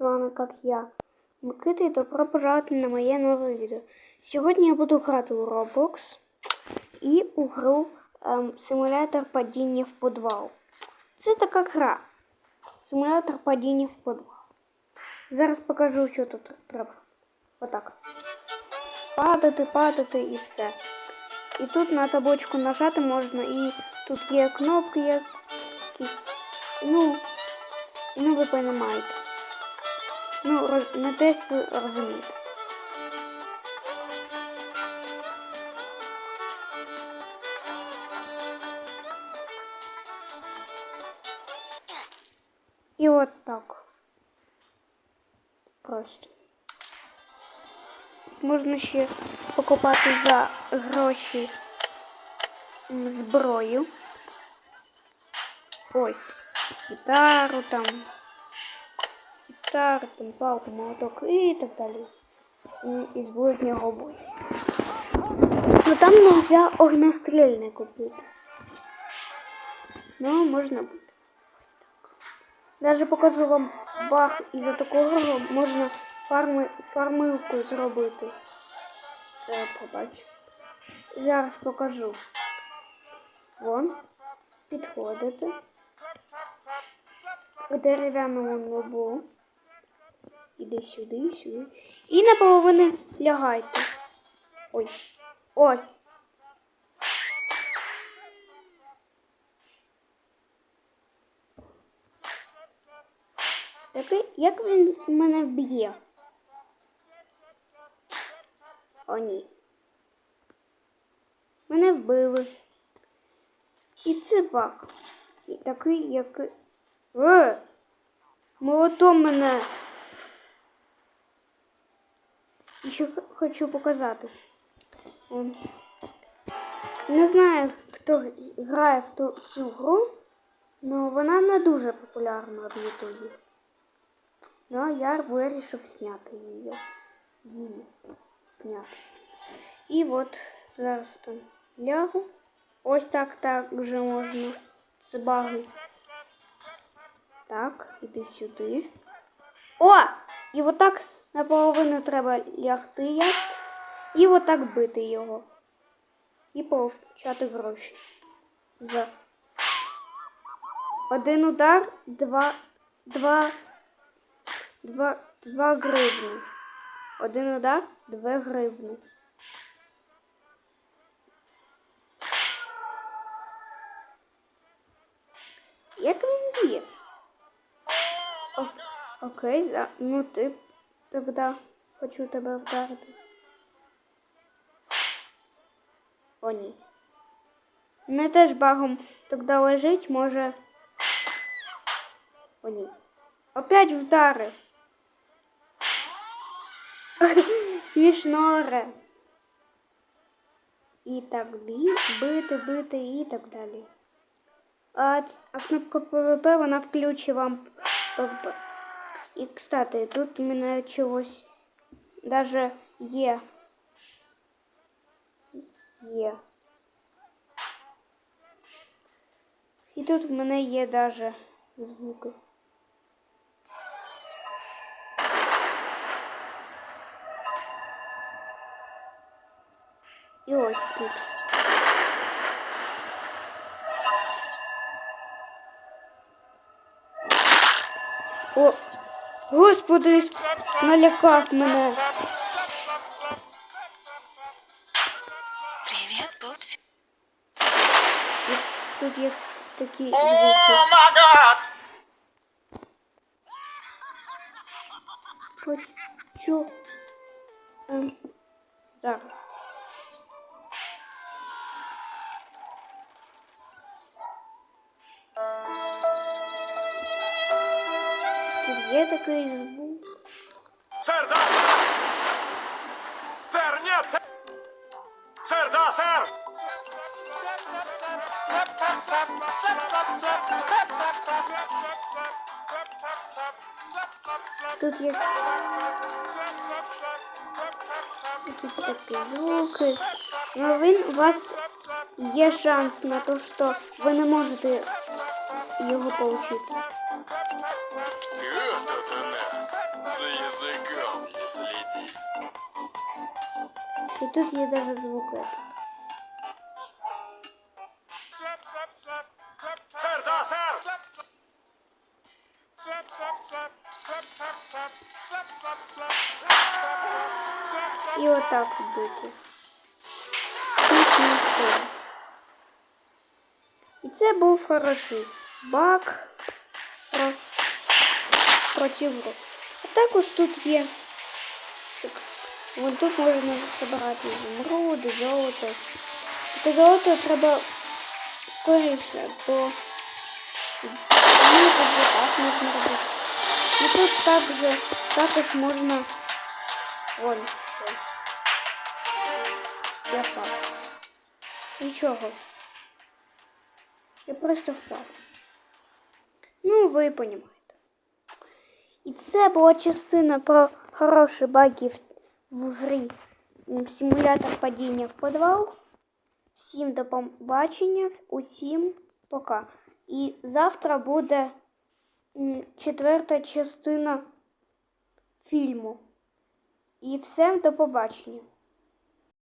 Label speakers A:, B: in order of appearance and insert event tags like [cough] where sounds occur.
A: З вами як я, Микита, і добро пожаловать на моє нове відео. Сьогодні я буду грати у Roblox і у гру ем, Симулятор падіння в підвал. Це така гра. Симулятор падіння в підвал. Зараз покажу, що тут треба. Отак. Падати, падати і все. І тут на табличку нажати можна, і тут є кнопки, які. Ну, ну ви розумієте. Ну, роз- не десь ви розумієте. І от так. Просто. Можна ще покупати за гроші зброю. Ось. Гітару там шар, там, палку, молоток и так далее. И из ближнего боя. Но ну, там нельзя огнестрельный купить. Но ну, можно будет. Даже покажу вам бах из за такого можно фарми, фармилку зробити. Е. Зараз покажу. Вон. Підходите. У нобу. Іди сюди, сюди. І наполовину лягайте. Ой. Ось. Який, як він мене б'є? О, ні. Мене вбили. І це баг. І такий, як. Е! Молотом мене. І ще х- хочу показати. Ем, Не знаю, хто грає в ту, цю гру, але вона не дуже популярна в Ютубі. Ну, я вирішив зняти її. Її зняти. І от зараз там лягу. Ось так так вже можна. Це баги. Так, іди сюди. О! І отак наполовину треба лягти як. І отак бити його. І получати гроші. За один удар, два, два, два, два гривні. Один удар, дві гривні. Як він? О, окей, за, ну ти тоді хочу тебе вдарити. О, ні. Не теж багом тоді лежить, може. О, ні. Опять вдарив. [laughs] Смішно ре. І так бі, бити, бити і так далі. А, ц- а кнопка ПВП, вона включить вам ПВП. І, кстати, тут у мене чогось даже є. Є. І тут в мене є даже звуки. І ось тут. О, господи, налякав мене.
B: Привет, Пупс.
A: І тут є такі звуки.
C: Oh my god!
A: Хочу. Ем, зараз. є такий звук.
C: Сэр, да, сэр! Сэр, нет, сэр! Сэр, да, сэр!
A: Тут є якісь такі звуки. Ну він у вас є шанс на те, що ви не можете його отримати.
C: Это нас.
B: Шагом не следи.
A: І тут є даже звук. этот.
C: Slap, slap, slap. Clap, clap. Сэр, да, сэр. Slap, slap. Slap, slap, slap. Clap, clap, clap. Slap, slap, slap. Slap, slap,
A: І отак бити. Смішно все. І це був хороший баг про... проти гру. А також тут є. так, Вон тут можна збирати ізумруди, золото. Таке золото треба скоріше, бо мені тут так можна робити. І тут також, також можна Вон. все. Я впав. Нічого. Я просто впав. Ви розумієте. І це була частина про хороші баги в, в грі симулятор падіння в підвал. Всім до побачення, усім пока. І завтра буде четверта частина фільму. І всім до побачення.